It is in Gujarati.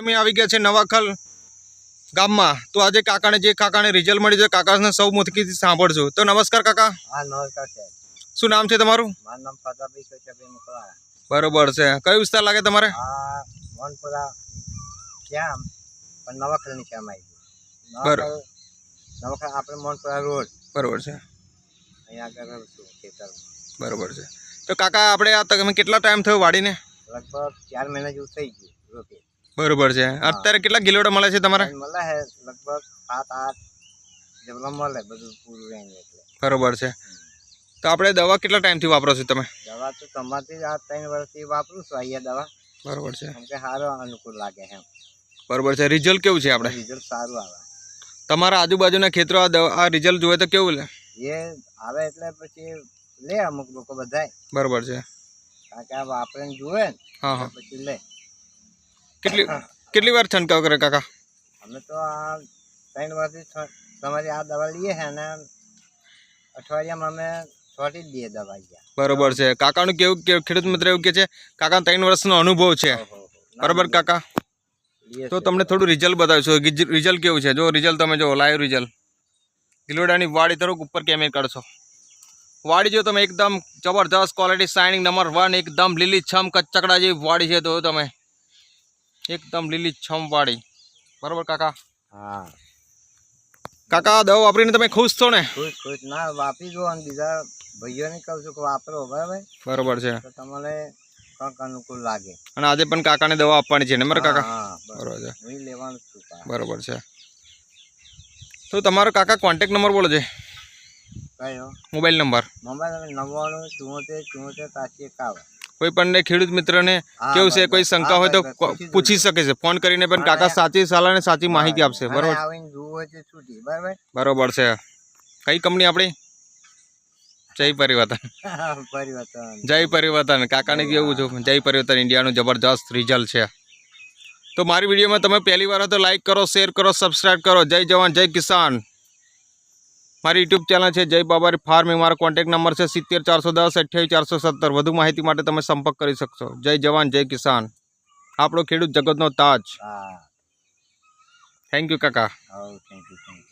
અમે આવી ગયા છે નવાખલ ગામમાં. તો આજે કાકાને જે કાકાને રિઝલ્ટ મળ્યું છે કાકાને સૌ મુથકીથી સાંભળજો. તો નમસ્કાર કાકા. હા નમસ્કાર સાહેબ શું નામ છે તમારું? મારું નામ ફતાભાઈ કચ્છાભાઈ મોકલા બરોબર છે. કયો વિસ્તાર લાગે તમારે? આ મોનપુરા શ્યામ પણ નવાખલની શ્યામ આવી બરોબર. નવાખલ આપણે મોનપુરા રોડ. બરોબર છે. અહીંયા આગળ છું ખેતરમાં. બરોબર છે. તો કાકા આપણે આ તમે કેટલા ટાઈમ થયો વાડીને? લગભગ ચાર મહિના જેવું થઈ ગયું રોપે. બરોબર છે. અત્યારે કેટલા કિલોડા મળે છે તમારે? મળે છે લગભગ સાત આઠ જેટલા મળે બધું પૂરું રહીને એટલે. બરોબર છે. તો આપણે દવા કેટલા ટાઈમથી વાપરો છો તમે? દવા તો તમારથી જ આ ત્રણ વર્ષથી વાપરું છું અહીંયા દવા. બરોબર છે. કે સારો અનુકૂળ લાગે એમ. બરોબર છે. રિઝલ્ટ કેવું છે આપણે? રિઝલ્ટ સારું આવે. તમારા આજુબાજુના ખેતરો આ દવા આ રિઝલ્ટ જોઈએ તો કેવું લે? એ આવે એટલે પછી લે અમુક લોકો બધાય. બરોબર છે. કારણ કે આ વાપરીને જુએ ને હા હા. પછી લે. કેટલી કેટલી વાર છંટકાવ કરે કાકા? અમે તો આ ત્રણ વર્ષથી તમારી આ દવા લઈએ છે અને અઠવાડિયામાં અમે છોટી જ દઈએ દવા બરોબર છે. કાકાનું કેવું કે ખેડૂત મિત્ર એવું કે છે કાકા ત્રણ વર્ષનો અનુભવ છે. બરોબર કાકા? તો તમને થોડું રિઝલ્ટ બતાવીશું રિઝલ્ટ કેવું છે? જો રિઝલ્ટ તમે જો લાઈવ રિઝલ્ટ ગિલોડાની વાડી તરફ ઉપર કેમેર કાઢશો? વાડી જો તમે એકદમ જબરદસ્ત ક્વોલિટી શાઇનિંગ નંબર વન એકદમ લીલી છમ કચકડા જેવી વાડી છે તો તમે એકદમ લીલી છમવાળી. બરાબર કાકા? હા. કાકા દવા વાપરીને તમે ખુશ છો ને? ખુશ ખુશ. ના વાપરી જો અને બીજા ભાઈઓને કહું છું કે વાપરો બરાબર? બરોબર છે. તો તમને અનુકૂળ લાગે. અને આજે પણ કાકાને દવા આપવાની છે ને બરાબર કાકા? હા બરાબર. છે. હું લેવાનું છું. બરોબર છે. તો તમારો કાકા કોન્ટેક નંબર બોલો છે કયો? Mobile number. મોબાઈલ નવ્વાણું ચુમ્મોતેર ચુમ્મોતેર પાછી એકાવન. કોઈ પણ ખેડૂત મિત્રને કેવું છે કોઈ શંકા હોય તો પૂછી શકે છે. ફોન કરીને પણ કાકા સાચી સલાહ ને સાચી માહિતી આપશે. બરોબર? બરાબર? છે. કઈ કંપની આપણી? જય પરિવર્તન. જય પરિવર્તન. કાકાને કેવું છું જય પરિવર્તન. ઇન્ડિયાનું જબરજસ્ત રિઝલ્ટ છે. તો મારી વિડીયોમાં તમે પહેલી વાર તો લાઈક કરો શેર કરો સબસ્ક્રાઈબ કરો. જય જવાન જય કિસાન. મારી યુટ્યુબ ચેનલ છે જય બાબારી ફાર્મિંગ. મારો કોન્ટેક્ટ નંબર છે સિત્તેર ચારસો દસ અઠ્યાવીસ ચારસો સત્તર. વધુ માહિતી માટે તમે સંપર્ક કરી શકશો. જય જવાન જય કિસાન. આપણો ખેડૂત જગતનો તાજ. થેન્ક યુ કાકા. Thank you thank you